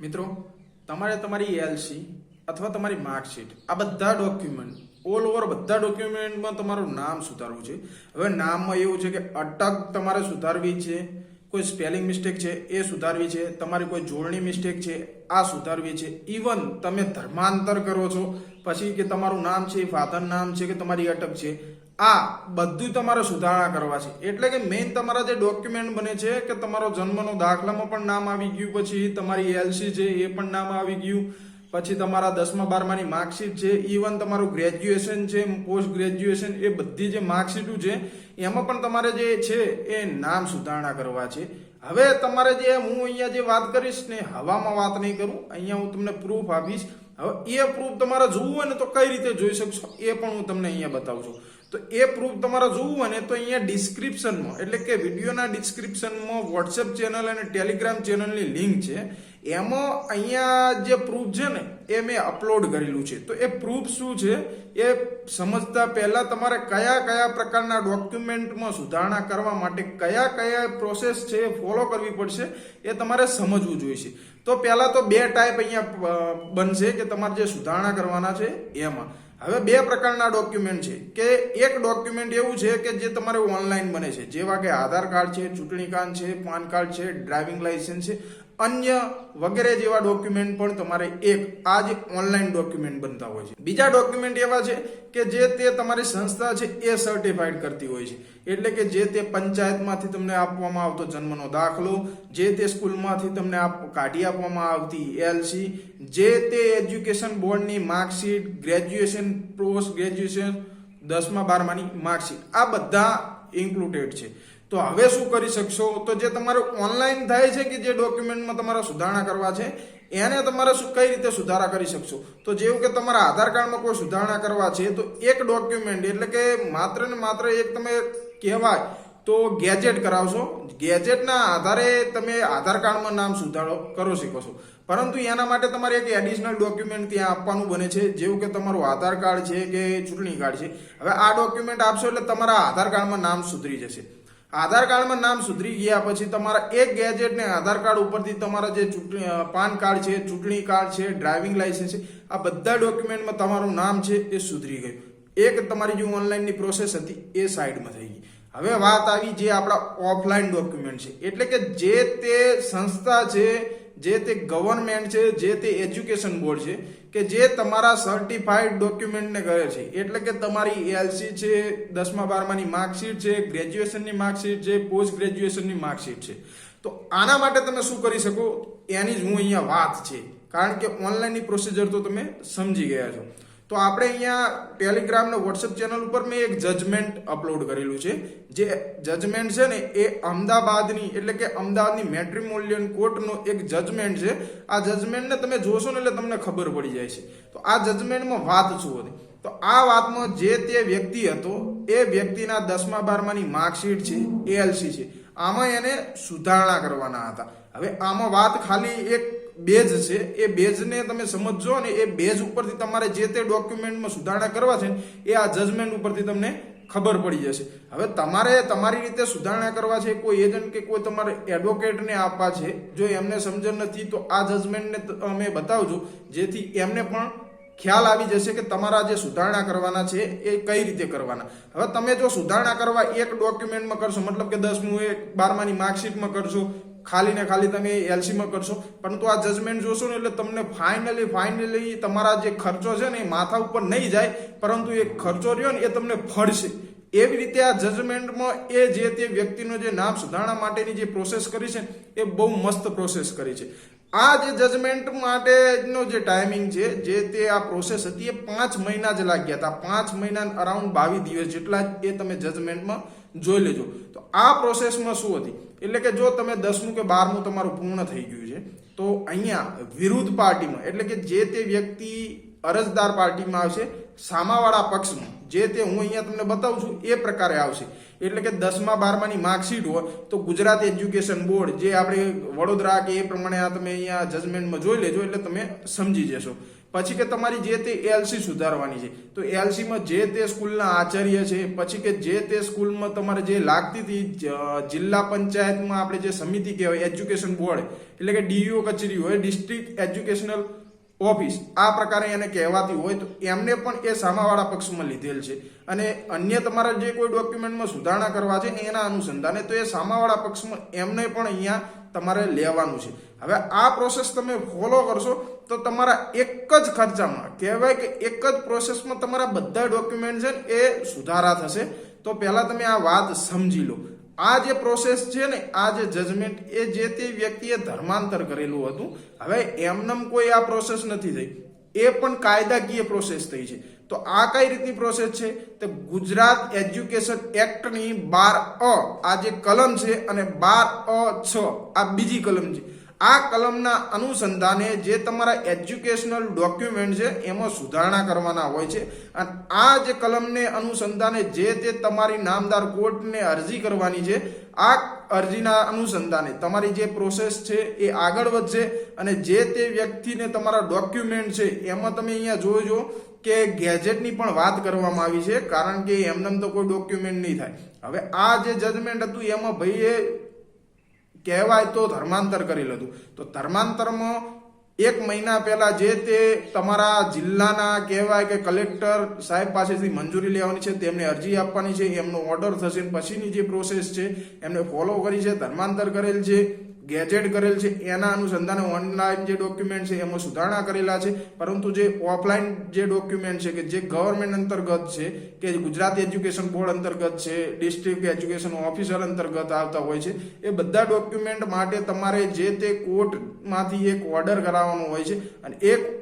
મિત્રો, તમારે તમારી એલસી અથવા તમારી માર્કશીટ, આ બધા ડોક્યુમેન્ટ ઓલ ઓવર બધા ડોક્યુમેન્ટમાં તમારું નામ સુધારવું છે. હવે નામમાં એવું છે કે અટક તમારે સુધારવી છે. કોઈ સ્પેલિંગ મિસ્ટેક છે, એ સુધારવી છે, તમારી કોઈ જોડણી મિસ્ટેક છે, આ સુધારવી છે. ઇવન તમે ધર્માંતર કરો છો, પછી કે તમારું નામ છે ફાધર નામ છે, કે તમારી અટક છે, આ બધું તમારે સુધારણા કરવા છે. એટલે કે મેઇન તમારા જે ડોક્યુમેન્ટ બને છે, કે તમારો જન્મનો દાખલામાં પણ નામ આવી ગયું, પછી તમારી એલસી છે, એ પણ નામ આવી ગયું, પછી તમારા દસમા, બારમાની માર્કશીટ છે ઇવન તમારું ગ્રેજ્યુએશન છે પોસ્ટ ગ્રેજ્યુએશન એ બધી જે માર્કશીટો છે એમાં પણ તમારે જે છે એ નામ સુધારણા કરવા છે. હવે તમારે જે હું અહીંયા જે વાત કરીશ ને હવામાં વાત નહીં કરું, અહીંયા હું તમને પ્રૂફ આપીશ. હવે એ પ્રૂફ તમારે જોવું હોય ને તો કઈ રીતે જોઈ શકશો? એ પણ હું તમને અહીંયા બતાવું છું. તો એ પ્રૂફ તમારે જોવું હોય ને તો અહીંયા ડિસ્ક્રિપ્શનમાં એટલે કે વિડીયોના ડિસ્ક્રિપ્શનમાં વોટ્સએપ ચેનલ અને ટેલિગ્રામ ચેનલની લિંક છે. એમાં અહીંયા જે પ્રૂફ છે ને, એ મેં અપલોડ કરેલું છે. તો એ પ્રૂફ શું છે? એ સમજતા પહેલા તમારે કયા કયા પ્રકારના ડોક્યુમેન્ટમાં સુધારણા કરવા માટે કયા કયા પ્રોસેસ છે એ ફોલો કરવી પડશે, એ તમારે સમજવું જોઈશે. તો પહેલાં તો બે ટાઈપ અહીંયા બનશે કે તમારે જે સુધારણા કરવાના છે એમાં. હવે બે પ્રકારના ડોક્યુમેન્ટ છે. કે એક ડોક્યુમેન્ટ એવું છે કે જે તમારે ઓનલાઈન બને છે. જેવા કે આધાર કાર્ડ છે, ચૂંટણી કાર્ડ છે, પાન કાર્ડ છે ડ્રાઇવિંગ લાઇસન્સ છે. અન્ય વગેરે જેવા ડોક્યુમેન્ટ પણ તમારે એક આ જ ઓનલાઈન ડોક્યુમેન્ટ બનતા હોય છે. બીજા ડોક્યુમેન્ટ એવા છે કે જે તે તમારી સંસ્થા છે એ સર્ટિફાઈડ કરતી હોય છે. એટલે કે જે તે પંચાયતમાંથી તમને આપવામાં આવતો જન્મનો દાખલો, જે તે સ્કૂલમાંથી તમને આપ કાઢી આપવામાં આવતી એલસી જે તે એજ્યુકેશન બોર્ડની માર્કશીટ ગ્રેજ્યુએશન પોસ્ટ ગ્રેજ્યુએશન દસમા બારમાની માર્કશીટ આ બધા ઇન્ક્લુડેડ છે. તો હવે શું કરી શકશો? તો જે તમારે ઓનલાઈન થાય છે કે જે ડોક્યુમેન્ટમાં તમારા સુધારણા કરવા છે, એને તમારે કઈ રીતે સુધારા કરી શકશો? તો જેવું કે તમારા આધાર કાર્ડમાં કોઈ સુધારણા કરવા છે, તો એક ડોક્યુમેન્ટ એટલે કે માત્ર ને માત્ર એક તમે કહેવાય, તો ગેજેટ કરાવશો. ગેજેટના આધારે તમે આધાર કાર્ડમાં નામ સુધારો કરો શકો છો. પરંતુ એના માટે તમારે એક એડિશનલ ડોક્યુમેન્ટ ત્યાં આપવાનું બને છે, જેવું કે તમારું આધાર કાર્ડ છે કે ચૂંટણી કાર્ડ છે. હવે આ ડોક્યુમેન્ટ આપશો એટલે તમારા આધાર કાર્ડમાં નામ સુધરી જશે. આધાર કાર્ડમાં નામ સુધરી ગયા પછી તમારા એક ગેજેટને આધાર કાર્ડ ઉપરથી તમારા જે ચૂંટણી પાન કાર્ડ છે, ચૂંટણી કાર્ડ છે ડ્રાઇવિંગ લાઇસન્સ છે, આ બધા ડોક્યુમેન્ટમાં તમારું નામ છે એ સુધરી ગયું. એક તમારી જે ઓનલાઈનની પ્રોસેસ હતી એ સાઈડમાં થઈ ગઈ. હવે વાત આવી જે આપણા ઓફલાઈન ડોક્યુમેન્ટ છે. એટલે કે જે તે સંસ્થા છે જે તે ગવર્મેન્ટ છે, જે તે એજ્યુકેશન બોર્ડ છે, કે જે તમારા સર્ટિફાઈડ ડોક્યુમેન્ટને કરે છે. એટલે કે તમારી એલસી છે, દસમા, બારમાની માર્કશીટ છે ગ્રેજ્યુએશનની માર્કશીટ છે પોસ્ટ ગ્રેજ્યુએશનની માર્કશીટ છે. તો આના માટે તમે શું કરી શકો? એની જ હું અહીંયા વાત છે. કારણ કે ઓનલાઈનની પ્રોસિજર તો તમે સમજી ગયા છો. તો આપણે અહીંયા ટેલિગ્રામ ને વોટ્સએપ ચેનલ ઉપર મેં એક જજમેન્ટ અપલોડ કરેલું છે. જે જજમેન્ટ છે ને, એ અમદાવાદની, એટલે કે અમદાવાદની મેટ્રિમોલિયન કોર્ટનો એક જજમેન્ટ છે. આ જજમેન્ટને તમે જોશો ને એટલે તમને ખબર પડી જાય છે. તો આ જજમેન્ટમાં વાત શું હતી? તો આ વાતમાં જે તે વ્યક્તિ હતો, એ વ્યક્તિના દસમા બારમાની માર્કશીટ છે એએલસી છે. આમાં એને સુધારણા કરવાના હતા. હવે આમાં વાત ખાલી એક બેઝ છે, એ બેઝને તમે સમજો ને એ બેઝ ઉપરથી તમારે જે તે ડોક્યુમેન્ટમાં સુધારણા કરવા છે એ આ જજમેન્ટ ઉપરથી તમને ખબર પડી જશે. હવે તમારે તમારી રીતે સુધારણા કરવા છે, કોઈ એજન્ટ કે કોઈ તમારે એડવોકેટને આપવા છે, જો એમને સમજણ નથી, તો આ જજમેન્ટને અમે બતાવજો, જેથી એમને પણ ખ્યાલ આવી જશે કે તમારા જે સુધારણા કરવાના છે, એ કઈ રીતે કરવાના. હવે તમે જો સુધારણા કરવા એક ડોક્યુમેન્ટમાં કરશો, મતલબ કે દસમું એક બારમાની માર્કશીટમાં કરશો ખાલી ને ખાલી તમે એલસીમાં કરશો. પરંતુ આ જજમેન્ટ જોશો ને એટલે તમને ફાઇનલી ફાઇનલી તમારા જે ખર્ચો છે ને એ માથા ઉપર નહીં જાય, પરંતુ એ ખર્ચો રહ્યો ને એ તમને ફળશે. એવી રીતે આ જજમેન્ટમાં એ જે તે વ્યક્તિનો જે નામ સુધારણા માટેની જે પ્રોસેસ કરી છે એ બહુ મસ્ત પ્રોસેસ કરી છે. આ જે જજમેન્ટ માટેનો જે ટાઈમિંગ છે, જે તે આ પ્રોસેસ હતી, એ પાંચ મહિના જ લાગ્યા હતા. પાંચ મહિના અરાઉન્ડ બાવીસ દિવસ જેટલા એ તમે જજમેન્ટમાં જોઈ લેજો. તો આ પ્રોસેસમાં શું હતી? એટલે કે જો તમે દસમું કે બારમું તમારું પૂર્ણ થઈ ગયું છે, તો અહીંયા વિરુદ્ધ પાર્ટીમાં, એટલે કે જે તે વ્યક્તિ અરજદાર પાર્ટીમાં આવશે સામાવાળા પક્ષનું, જે તે હું અહીંયા તમને બતાવું છું, એ પ્રકારે આવશે. એટલે કે દસમા, બારમાની માર્કશીટ હોય, તો ગુજરાત એજ્યુકેશન બોર્ડ જે આપણે વડોદરા કે એ પ્રમાણે આ તમે અહીંયા જજમેન્ટમાં જોઈ લેજો, એટલે તમે સમજી જશો. પછી કે તમારી જે તે એલસી સુધારવાની છે, તો એલસીમાં જે તે સ્કૂલના આચાર્ય છે, પછી કે જે તે સ્કૂલમાં તમારે જે લાગતી હતી જિલ્લા પંચાયતમાં આપણે જે સમિતિ કહેવાય એજ્યુકેશન બોર્ડ એટલે કે ડીયુઓ કચેરી હોય ડિસ્ટ્રિક્ટ એજ્યુકેશનલ ઓફિસ, આ પ્રકારે એને કહેવાતી હોય તો એમને પણ એ સામાવાળા પક્ષમાં લીધેલ છે. અને અન્ય તમારા જે કોઈ ડોક્યુમેન્ટમાં સુધારણા કરવા છે એના અનુસંધાને તો એ સામાવાળા પક્ષમાં એમને પણ અહીંયા તમારે લેવાનું છે. હવે આ પ્રોસેસ તમે ફોલો કરશો તો તમારા એક જ ખર્ચામાં, કહેવાય કે એક જ પ્રોસેસમાં તમારા બધા ડોક્યુમેન્ટ છે એ સુધારા થશે. તો પહેલાં તમે આ વાત સમજી લો. આ જે પ્રોસેસ છે ને, આ જે જજમેન્ટ એ જે તે વ્યક્તિએ ધર્માંતર કરેલું હતું, હવે એમનેમ કોઈ આ પ્રોસેસ નથી થઈ. એ પણ કાયદાકીય પ્રોસેસ થઈ છે. તો આ કઈ રીતની પ્રોસેસ છે? તો ગુજરાત એજ્યુકેશન એક્ટની બાર અ, આ જે કલમ છે અને બાર અ છ, આ બીજી કલમ છે. આ કલમના અનુસંધાને જે તમારા એજ્યુકેશનલ ડોક્યુમેન્ટ છે, એમાં સુધારણા કરવાના હોય છે. અને આ જે કલમને અનુસંધાને જે તે તમારી નામદાર કોર્ટને અરજી કરવાની છે, આ અરજીના અનુસંધાને તમારી જે પ્રોસેસ છે એ આગળ વધશે અને જે તે વ્યક્તિને તમારા ડોક્યુમેન્ટ છે, એમાં તમે અહીંયા જોજો કે ગેજેટની પણ વાત કરવામાં આવી છે, કારણ કે એમને તો કોઈ ડોક્યુમેન્ટ નહીં થાય. હવે આ જે જજમેન્ટ હતું, એમાં ભાઈએ કહેવાય તો ધર્માંતર કરી લીધું. તો ધર્માંતરમાં એક મહિના પહેલા જે તે તમારા જિલ્લાના કહેવાય કે કલેક્ટર સાહેબ પાસેથી મંજૂરી લેવાની છે, તેમને અરજી આપવાની છે, એમનો ઓર્ડર થશે પછીની જે પ્રોસેસ છે, એમને ફોલો કરી છે, ધર્માંતર કરેલ છે. ગેજેટ કરેલ છે, એના અનુસંધાને ઓનલાઈન જે ડોક્યુમેન્ટ છે, એમાં સુધારણા કરેલા છે. પરંતુ જે ઓફલાઈન જે ડોક્યુમેન્ટ છે કે જે ગવર્મેન્ટ અંતર્ગત છે, કે ગુજરાત એજ્યુકેશન બોર્ડ અંતર્ગત છે, ડિસ્ટ્રિક્ટ એજ્યુકેશન ઓફિસર અંતર્ગત આવતા હોય છે, એ બધા ડોક્યુમેન્ટ માટે તમારે જે તે કોર્ટમાંથી એક ઓર્ડર કરાવવાનો હોય છે. અને એક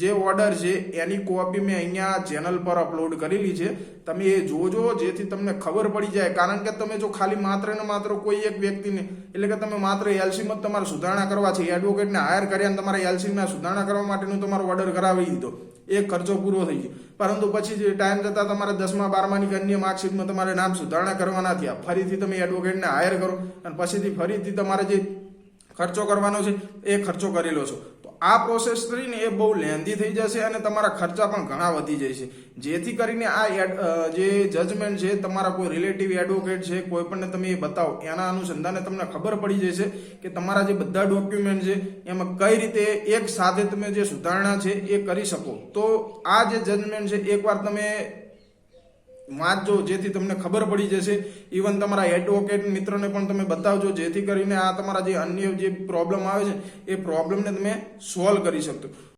જે ઓર્ડર છે, એની કોપી મેં અહીંયા ચેનલ પર અપલોડ કરેલી છે. તમે એ જોજો, જેથી તમને ખબર પડી જાય. કારણ કે તમે જો ખાલી માત્ર ને માત્ર કોઈ એક વ્યક્તિને, એટલે કે તમે માત્ર એલસીમાં તમારે સુધારણા કરવા છે. એડવોકેટને હાયર કર્યા તમારે એલસીમાં સુધારણા કરવા માટેનું તમારો ઓર્ડર કરાવી દીધો. એ ખર્ચો પૂરો થઈ ગયો. પરંતુ પછી જે ટાઈમ જતાં તમારે દસમા, બારમાની અન્ય માર્કશીટમાં તમારે નામ સુધારણા કરવાના થયા. ફરીથી તમે એડવોકેટને હાયર કરો. અને પછીથી ફરીથી તમારે જે ખર્ચો કરવાનો છે, એ ખર્ચો કરેલો છો. આ પ્રોસેસ કરીને એ બહુ લેન્ધી થઈ જશે અને તમારા ખર્ચા પણ ઘણા વધી જશે. જેથી કરીને આ જે જજમેન્ટ છે, તમારા કોઈ રિલેટિવ એડવોકેટ છે, કોઈ પણને તમે એ બતાવો, એના અનુસંધાને તમને ખબર પડી જશે કે તમારા જે બધા ડોક્યુમેન્ટ છે, એમાં કઈ રીતે એક સાથે તમે જે સુધારણા છે એ કરી શકો. તો આ જે જજમેન્ટ છે, એકવાર તમે વાંચજો જેથી તમને ખબર પડી જશે ઇવન તમારા એડવોકેટ મિત્રોને પણ તમે બતાવજો, જેથી કરીને આ તમારા જે અન્ય જે પ્રોબ્લેમ આવે છે, એ પ્રોબ્લેમને તમે સોલ્વ કરી શકશો.